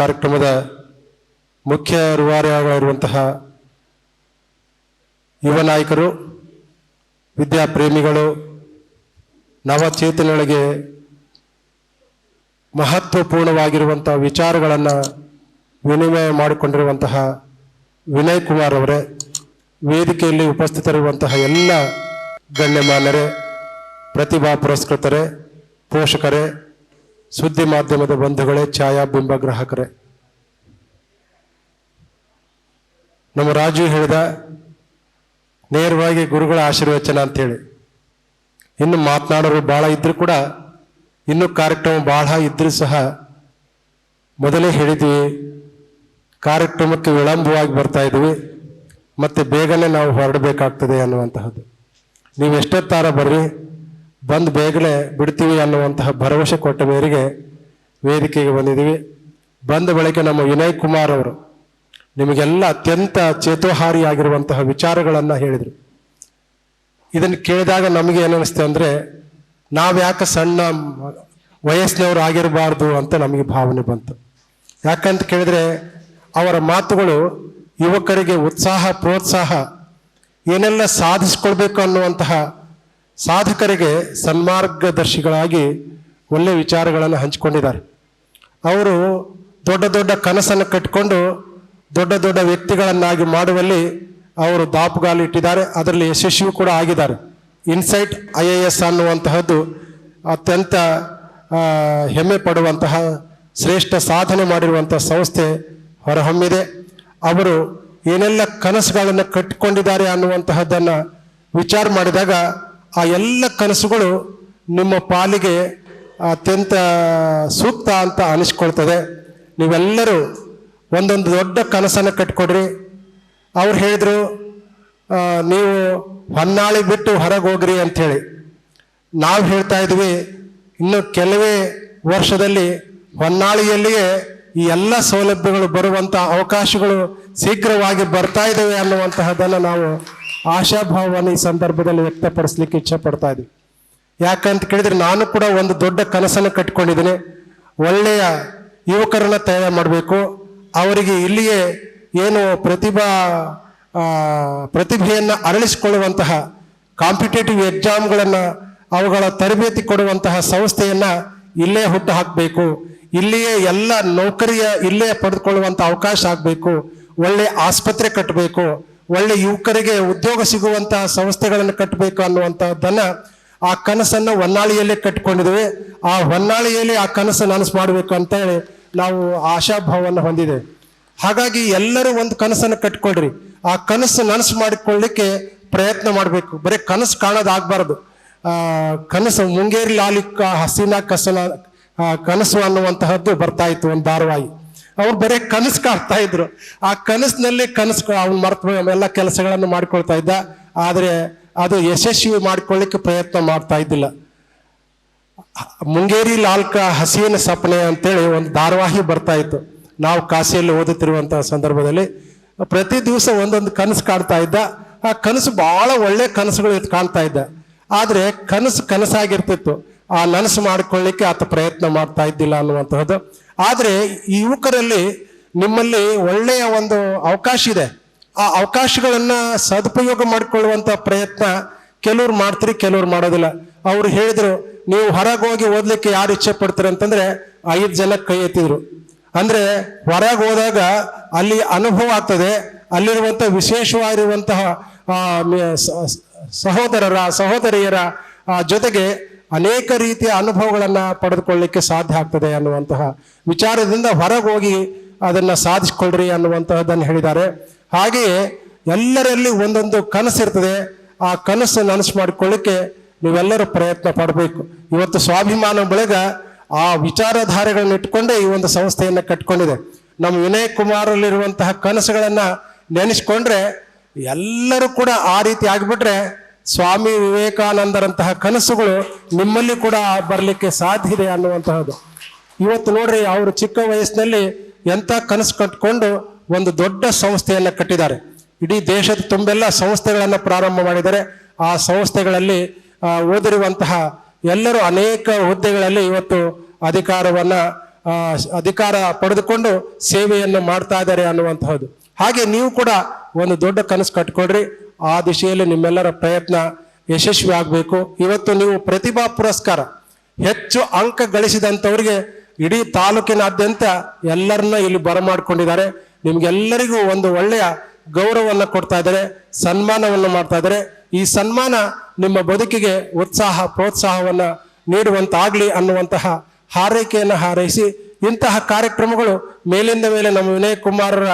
ಕಾರ್ಯಕ್ರಮದ ಮುಖ್ಯ ರೂವಾರಿಯಾಗಿರುವಂತಹ ಯುವ ನಾಯಕರು ವಿದ್ಯಾಪ್ರೇಮಿಗಳು ನವಚೇತನಗಳಿಗೆ ಮಹತ್ವಪೂರ್ಣವಾಗಿರುವಂಥ ವಿಚಾರಗಳನ್ನು ವಿನಿಮಯ ಮಾಡಿಕೊಂಡಿರುವಂತಹ ವಿನಯ್ ಕುಮಾರ್ ಅವರೇ, ವೇದಿಕೆಯಲ್ಲಿ ಉಪಸ್ಥಿತರಿರುವಂತಹ ಎಲ್ಲ ಗಣ್ಯಮಾನ್ಯರೇ, ಪ್ರತಿಭಾ ಪುರಸ್ಕೃತರೇ, ಪೋಷಕರೇ ಸುದ್ದಿ ಮಾಧ್ಯಮದ ಬಂಧುಗಳೇ ಛಾಯಾಬಿಂಬ ಗ್ರಾಹಕರೇ ನಮ್ಮ ರಾಜು ಹೇಳಿದ, ನೇರವಾಗಿ ಗುರುಗಳ ಆಶೀರ್ವಚನ ಅಂತೇಳಿ. ಇನ್ನು ಮಾತನಾಡೋರು ಭಾಳ ಇದ್ರೂ ಕೂಡ, ಇನ್ನೂ ಕಾರ್ಯಕ್ರಮ ಭಾಳ ಇದ್ರೂ ಸಹ, ಮೊದಲೇ ಹೇಳಿದ್ವಿ, ಕಾರ್ಯಕ್ರಮಕ್ಕೆ ವಿಳಂಬವಾಗಿ ಬರ್ತಾ ಇದ್ವಿ, ಮತ್ತು ಬೇಗನೆ ನಾವು ಹೊರಡಬೇಕಾಗ್ತದೆ ಅನ್ನುವಂತಹದ್ದು. ನೀವು ಎಷ್ಟೊತ್ತಾರ ಬರ್ರಿ ಬಂದು ಬೇಗನೆ ಬಿಡ್ತೀವಿ ಅನ್ನುವಂತಹ ಭರವಸೆ ಕೊಟ್ಟ ಮೇರೆಗೆ ವೇದಿಕೆಗೆ ಬಂದಿದ್ದೀವಿ. ಬಂದ ಬಳಿಕ ನಮ್ಮ ವಿನಯ್ ಕುಮಾರ್ ಅವರು ನಿಮಗೆಲ್ಲ ಅತ್ಯಂತ ಚೇತೋಹಾರಿಯಾಗಿರುವಂತಹ ವಿಚಾರಗಳನ್ನು ಹೇಳಿದರು. ಇದನ್ನು ಕೇಳಿದಾಗ ನಮಗೆ ಏನಿಸ್ತು ಅಂದರೆ, ನಾವು ಯಾಕೆ ಸಣ್ಣ ವಯಸ್ಸಿನವರು ಆಗಿರಬಾರ್ದು ಅಂತ ನಮಗೆ ಭಾವನೆ ಬಂತು. ಯಾಕಂತ ಕೇಳಿದ್ರೆ, ಅವರ ಮಾತುಗಳು ಯುವಕರಿಗೆ ಉತ್ಸಾಹ, ಪ್ರೋತ್ಸಾಹ ಏನೆಲ್ಲ ಸಾಧಿಸ್ಕೊಳ್ಬೇಕು ಅನ್ನುವಂತಹ ಸಾಧಕರಿಗೆ ಸನ್ಮಾರ್ಗದರ್ಶಿಗಳಾಗಿ ಒಳ್ಳೆಯ ವಿಚಾರಗಳನ್ನು ಹಂಚಿಕೊಂಡಿದ್ದಾರೆ. ಅವರು ದೊಡ್ಡ ದೊಡ್ಡ ಕನಸನ್ನು ಕಟ್ಟಿಕೊಂಡು ದೊಡ್ಡ ದೊಡ್ಡ ವ್ಯಕ್ತಿಗಳನ್ನಾಗಿ ಮಾಡುವಲ್ಲಿ ಅವರು ದಾಪುಗಾಲು ಇಟ್ಟಿದ್ದಾರೆ. ಅದರಲ್ಲಿ ಯಶಸ್ವಿ ಕೂಡ ಆಗಿದ್ದಾರೆ. ಇನ್ಸೈಟ್, ಐ ಎ ಎಸ್ ಅನ್ನುವಂತಹದ್ದು ಅತ್ಯಂತ ಹೆಮ್ಮೆ ಪಡುವಂತಹ ಶ್ರೇಷ್ಠ ಸಾಧನೆ ಮಾಡಿರುವಂಥ ಸಂಸ್ಥೆ ಹೊರಹೊಮ್ಮಿದೆ. ಅವರು ಏನೆಲ್ಲ ಕನಸುಗಳನ್ನು ಕಟ್ಟಿಕೊಂಡಿದ್ದಾರೆ ಅನ್ನುವಂತಹದ್ದನ್ನು ವಿಚಾರ ಮಾಡಿದಾಗ ಆ ಎಲ್ಲ ಕನಸುಗಳು ನಿಮ್ಮ ಪಾಲಿಗೆ ಅತ್ಯಂತ ಸೂಕ್ತ ಅಂತ ಅನಿಸ್ಕೊಳ್ತದೆ. ನೀವೆಲ್ಲರೂ ಒಂದೊಂದು ದೊಡ್ಡ ಕನಸನ್ನು ಕಟ್ಕೊಡ್ರಿ. ಅವ್ರು ಹೇಳಿದ್ರು ನೀವು ಹೊನ್ನಾಳಿ ಬಿಟ್ಟು ಹೊರಗೆ ಹೋಗ್ರಿ ಅಂಥೇಳಿ. ನಾವು ಹೇಳ್ತಾ ಇದ್ವಿ, ಇನ್ನು ಕೆಲವೇ ವರ್ಷದಲ್ಲಿ ಹೊನ್ನಾಳಿಯಲ್ಲಿಯೇ ಈ ಎಲ್ಲ ಸೌಲಭ್ಯಗಳು ಬರುವಂಥ ಅವಕಾಶಗಳು ಶೀಘ್ರವಾಗಿ ಬರ್ತಾ ಇದ್ದಾವೆ ಅನ್ನುವಂತಹದನ್ನು ನಾವು ಆಶಾಭಾವವನ್ನು ಈ ಸಂದರ್ಭದಲ್ಲಿ ವ್ಯಕ್ತಪಡಿಸ್ಲಿಕ್ಕೆ ಇಚ್ಛೆ ಪಡ್ತಾ ಇದ್ದೀವಿ ಯಾಕಂತ ಕೇಳಿದ್ರೆ ನಾನು ಕೂಡ ಒಂದು ದೊಡ್ಡ ಕನಸನ್ನು ಕಟ್ಕೊಂಡಿದ್ದೀನಿ ಒಳ್ಳೆಯ ಯುವಕರನ್ನ ತಯಾರು ಮಾಡಬೇಕು. ಅವರಿಗೆ ಇಲ್ಲಿಯೇ ಏನು ಪ್ರತಿಭಾ ಪ್ರತಿಭೆಯನ್ನು ಅರಳಿಸಿಕೊಳ್ಳುವಂತಹ ಕಾಂಪಿಟೇಟಿವ್ ಎಕ್ಸಾಮ್ಗಳನ್ನು ಅವುಗಳ ತರಬೇತಿ ಕೊಡುವಂತಹ ಸಂಸ್ಥೆಯನ್ನು ಇಲ್ಲೇ ಹುಟ್ಟು ಹಾಕಬೇಕು ಇಲ್ಲಿಯೇ ಎಲ್ಲ ನೌಕರಿಯ ಇಲ್ಲೇ ಪಡೆದುಕೊಳ್ಳುವಂಥ ಅವಕಾಶ ಆಗಬೇಕು. ಒಳ್ಳೆ ಆಸ್ಪತ್ರೆ ಕಟ್ಟಬೇಕು. ಒಳ್ಳೆ ಯುವಕರಿಗೆ ಉದ್ಯೋಗ ಸಿಗುವಂತಹ ಸಂಸ್ಥೆಗಳನ್ನು ಕಟ್ಟಬೇಕು ಅನ್ನುವಂತಹದ್ದನ್ನ ಆ ಕನಸನ್ನು ಹೊನ್ನಾಳಿಯಲ್ಲೇ ಕಟ್ಟಿಕೊಂಡಿದ್ದೇವೆ ಆ ಹೊನ್ನಾಳಿಯಲ್ಲಿ ಆ ಕನಸು ನನಸು ಮಾಡಬೇಕು ಅಂತ ಹೇಳಿ ನಾವು ಆಶಾಭಾವವನ್ನು ಹೊಂದಿದ್ದೇವೆ. ಹಾಗಾಗಿ ಎಲ್ಲರೂ ಒಂದು ಕನಸನ್ನು ಕಟ್ಕೊಳ್ರಿ. ಆ ಕನಸು ನನಸು ಮಾಡಿಕೊಳ್ಳಿಕ್ಕೆ ಪ್ರಯತ್ನ ಮಾಡಬೇಕು. ಬರೀ ಕನಸು ಕಾಣೋದಾಗಬಾರ್ದು. ಕನಸು ಮುಂಗೇರಿ ಲಾಲಿಕ ಹಸಿನ ಕಸನ ಕನಸು ಅನ್ನುವಂತಹದ್ದು ಬರ್ತಾ ಇತ್ತು ಒಂದು ಧಾರಾವಾಹಿ. ಅವ್ರು ಬರೀ ಕನಸು ಕಾಡ್ತಾ ಇದ್ರು. ಆ ಕನಸಿನಲ್ಲಿ ಕನಸು ಅವ್ನು ಮರ್ತು ಎಲ್ಲ ಕೆಲಸಗಳನ್ನು ಮಾಡ್ಕೊಳ್ತಾ ಇದ್ದ. ಆದರೆ ಅದು ಯಶಸ್ವಿ ಮಾಡ್ಕೊಳ್ಳಿಕ್ಕೆ ಪ್ರಯತ್ನ ಮಾಡ್ತಾ ಇದ್ದಿಲ್ಲ. ಮುಂಗೇರಿ ಲಾಲ್ಕ ಹಸಿನ ಸಪನೆ ಅಂತೇಳಿ ಒಂದು ಧಾರಾವಾಹಿ ಬರ್ತಾ ಇತ್ತು. ನಾವು ಕಾಶಿಯಲ್ಲಿ ಓದುತ್ತಿರುವಂತಹ ಸಂದರ್ಭದಲ್ಲಿ. ಪ್ರತಿ ದಿವಸ ಒಂದೊಂದು ಕನಸು ಕಾಡ್ತಾ ಇದ್ದ. ಆ ಕನಸು ಬಹಳ ಒಳ್ಳೆ ಕನಸುಗಳು ಇತ್ತು ಕಾಣ್ತಾ ಇದ್ದ. ಆದರೆ ಕನಸು ಕನಸಾಗಿರ್ತಿತ್ತು. ಆ ನನಸು ಮಾಡ್ಕೊಳ್ಳಿಕ್ಕೆ ಆತ ಪ್ರಯತ್ನ ಮಾಡ್ತಾ ಇದ್ದಿಲ್ಲ ಅನ್ನುವಂತಹದ್ದು. ಆದರೆ ಈ ಯುವಕರಲ್ಲಿ ನಿಮ್ಮಲ್ಲಿ ಒಳ್ಳೆಯ ಒಂದು ಅವಕಾಶ ಇದೆ. ಆ ಅವಕಾಶಗಳನ್ನು ಸದುಪಯೋಗ ಮಾಡಿಕೊಳ್ಳುವಂತ ಪ್ರಯತ್ನ ಕೆಲವ್ರು ಮಾಡ್ತೀರಿ, ಕೆಲವ್ರು ಮಾಡೋದಿಲ್ಲ. ಅವ್ರು ಹೇಳಿದ್ರು, ನೀವು ಹೊರಗೆ ಹೋಗಿ ಓದ್ಲಿಕ್ಕೆ ಯಾರು ಇಚ್ಛೆ ಪಡ್ತೀರಿ? ಅಂತಂದ್ರೆ ಐದು ಜನ ಕೈ ಎತ್ತಿದ್ರು. ಅಂದ್ರೆ ಹೊರಗೆ ಹೋದಾಗ ಅಲ್ಲಿ ಅನುಭವ ಆಗ್ತದೆ. ಅಲ್ಲಿರುವಂಥ ವಿಶೇಷವಾಗಿರುವಂತಹ ಸಹೋದರರ, ಸಹೋದರಿಯರ ಜೊತೆಗೆ ಅನೇಕ ರೀತಿಯ ಅನುಭವಗಳನ್ನು ಪಡೆದುಕೊಳ್ಳಿಕ್ಕೆ ಸಾಧ್ಯ ಆಗ್ತದೆ ಅನ್ನುವಂತಹ ವಿಚಾರದಿಂದ ಹೊರಗೆ ಹೋಗಿ ಅದನ್ನ ಸಾಧಿಸಿಕೊಳ್ಳ್ರಿ ಅನ್ನುವಂತಹದ್ದನ್ನು ಹೇಳಿದ್ದಾರೆ. ಹಾಗೆಯೇ ಎಲ್ಲರಲ್ಲಿ ಒಂದೊಂದು ಕನಸು ಇರ್ತದೆ, ಆ ಕನಸು ನನಸು ಮಾಡಿಕೊಳ್ಳಿಕ್ಕೆ ನೀವೆಲ್ಲರೂ ಪ್ರಯತ್ನ ಪಡಬೇಕು. ಇವತ್ತು ಸ್ವಾಭಿಮಾನ ಬಳಗ ಆ ವಿಚಾರಧಾರೆಗಳನ್ನ ಇಟ್ಕೊಂಡೇ ಈ ಒಂದು ಸಂಸ್ಥೆಯನ್ನ ಕಟ್ಕೊಂಡಿದೆ. ನಮ್ಮ ವಿನಯ್ ಕುಮಾರಲ್ಲಿರುವಂತಹ ಕನಸುಗಳನ್ನು ನೆನೆಸ್ಕೊಂಡ್ರೆ ಎಲ್ಲರೂ ಕೂಡ ಆ ರೀತಿ ಆಗಿಬಿಟ್ರೆ ಸ್ವಾಮಿ ವಿವೇಕಾನಂದರಂತಹ ಕನಸುಗಳು ನಿಮ್ಮಲ್ಲಿ ಕೂಡ ಬರಲಿಕ್ಕೆ ಸಾಧ್ಯ ಇದೆ ಅನ್ನುವಂತಹದ್ದು. ಇವತ್ತು ನೋಡ್ರಿ, ಅವರು ಚಿಕ್ಕ ವಯಸ್ಸಿನಲ್ಲಿ ಎಂಥ ಕನಸು ಕಟ್ಕೊಂಡು ಒಂದು ದೊಡ್ಡ ಸಂಸ್ಥೆಯನ್ನ ಕಟ್ಟಿದ್ದಾರೆ. ಇಡೀ ದೇಶದ ತುಂಬೆಲ್ಲ ಸಂಸ್ಥೆಗಳನ್ನು ಪ್ರಾರಂಭ ಮಾಡಿದ್ದಾರೆ. ಆ ಸಂಸ್ಥೆಗಳಲ್ಲಿ ಓದಿರುವಂತಹ ಎಲ್ಲರೂ ಅನೇಕ ಹುದ್ದೆಗಳಲ್ಲಿ ಇವತ್ತು ಅಧಿಕಾರವನ್ನ ಅಧಿಕಾರ ಪಡೆದುಕೊಂಡು ಸೇವೆಯನ್ನು ಮಾಡ್ತಾ ಇದ್ದಾರೆ ಅನ್ನುವಂತಹದ್ದು. ಹಾಗೆ ನೀವು ಕೂಡ ಒಂದು ದೊಡ್ಡ ಕನಸು ಕಟ್ಕೊಡ್ರಿ. ಆ ದಿಶೆಯಲ್ಲಿ ನಿಮ್ಮೆಲ್ಲರ ಪ್ರಯತ್ನ ಯಶಸ್ವಿ ಆಗಬೇಕು. ಇವತ್ತು ನೀವು ಪ್ರತಿಭಾ ಪುರಸ್ಕಾರ, ಹೆಚ್ಚು ಅಂಕ ಗಳಿಸಿದಂಥವ್ರಿಗೆ ಇಡೀ ತಾಲೂಕಿನಾದ್ಯಂತ ಎಲ್ಲರನ್ನ ಇಲ್ಲಿ ಬರಮಾಡಿಕೊಂಡಿದ್ದಾರೆ. ನಿಮ್ಗೆಲ್ಲರಿಗೂ ಒಂದು ಒಳ್ಳೆಯ ಗೌರವವನ್ನು ಕೊಡ್ತಾ ಇದ್ದಾರೆ, ಸನ್ಮಾನವನ್ನು ಮಾಡ್ತಾ ಇದ್ದಾರೆ. ಈ ಸನ್ಮಾನ ನಿಮ್ಮ ಬದುಕಿಗೆ ಉತ್ಸಾಹ, ಪ್ರೋತ್ಸಾಹವನ್ನು ನೀಡುವಂತಾಗಲಿ ಅನ್ನುವಂತಹ ಹಾರೈಕೆಯನ್ನು ಹಾರೈಸಿ ಇಂತಹ ಕಾರ್ಯಕ್ರಮಗಳು ಮೇಲಿಂದ ಮೇಲೆ ನಮ್ಮ ವಿನಯ್ ಕುಮಾರರ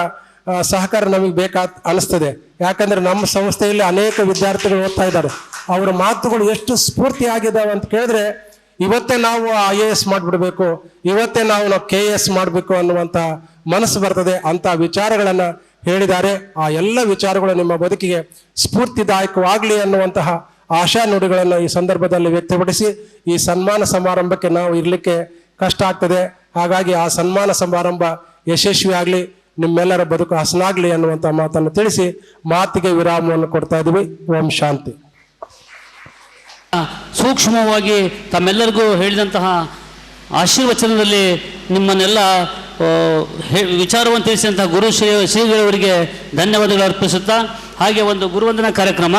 ಸಹಕಾರ ನಮಗೆ ಬೇಕಾ ಅನಿಸ್ತದೆ. ಯಾಕಂದ್ರೆ ನಮ್ಮ ಸಂಸ್ಥೆಯಲ್ಲಿ ಅನೇಕ ವಿದ್ಯಾರ್ಥಿಗಳು ಓದ್ತಾ ಇದ್ದಾರೆ. ಅವರ ಮಾತುಗಳು ಎಷ್ಟು ಸ್ಫೂರ್ತಿಯಾಗಿದ್ದಾವೆ ಅಂತ ಕೇಳಿದ್ರೆ, ಇವತ್ತೇ ನಾವು ಐ ಎ ಎಸ್ ಮಾಡಿಬಿಡ್ಬೇಕು, ಇವತ್ತೇ ನಾವು ನಾವು ಕೆ ಎ ಎಸ್ ಮಾಡಬೇಕು ಅನ್ನುವಂಥ ಮನಸ್ಸು ಬರ್ತದೆ ಅಂತ ವಿಚಾರಗಳನ್ನು ಹೇಳಿದ್ದಾರೆ. ಆ ಎಲ್ಲ ವಿಚಾರಗಳು ನಿಮ್ಮ ಬದುಕಿಗೆ ಸ್ಫೂರ್ತಿದಾಯಕವಾಗಲಿ ಅನ್ನುವಂತಹ ಆಶಾ ನುಡಿಗಳನ್ನು ಈ ಸಂದರ್ಭದಲ್ಲಿ ವ್ಯಕ್ತಪಡಿಸಿ, ಈ ಸನ್ಮಾನ ಸಮಾರಂಭಕ್ಕೆ ನಾವು ಇರಲಿಕ್ಕೆ ಕಷ್ಟ ಆಗ್ತದೆ. ಹಾಗಾಗಿ ಆ ಸನ್ಮಾನ ಸಮಾರಂಭ ಯಶಸ್ವಿ ಆಗಲಿ ನಿಮ್ಮೆಲ್ಲರ ಬದುಕು ಹಸನಾಗ್ಲಿ ಅನ್ನುವಂಥ ಮಾತನ್ನು ತಿಳಿಸಿ ಮಾತಿಗೆ ವಿರಾಮವನ್ನು ಕೊಡ್ತಾ ಇದ್ದೀವಿ. ಓಂ ಶಾಂತಿ. ಸೂಕ್ಷ್ಮವಾಗಿ ತಮ್ಮೆಲ್ಲರಿಗೂ ಹೇಳಿದಂತಹ ಆಶೀರ್ವಚನದಲ್ಲಿ ನಿಮ್ಮನ್ನೆಲ್ಲ ವಿಚಾರವನ್ನು ತಿಳಿಸಿದಂತಹ ಗುರು ಶ್ರೀ ಶ್ರೀಗಳವರಿಗೆ ಧನ್ಯವಾದಗಳು ಅರ್ಪಿಸುತ್ತಾ, ಹಾಗೆ ಒಂದು ಗುರುವಂದನಾ ಕಾರ್ಯಕ್ರಮ.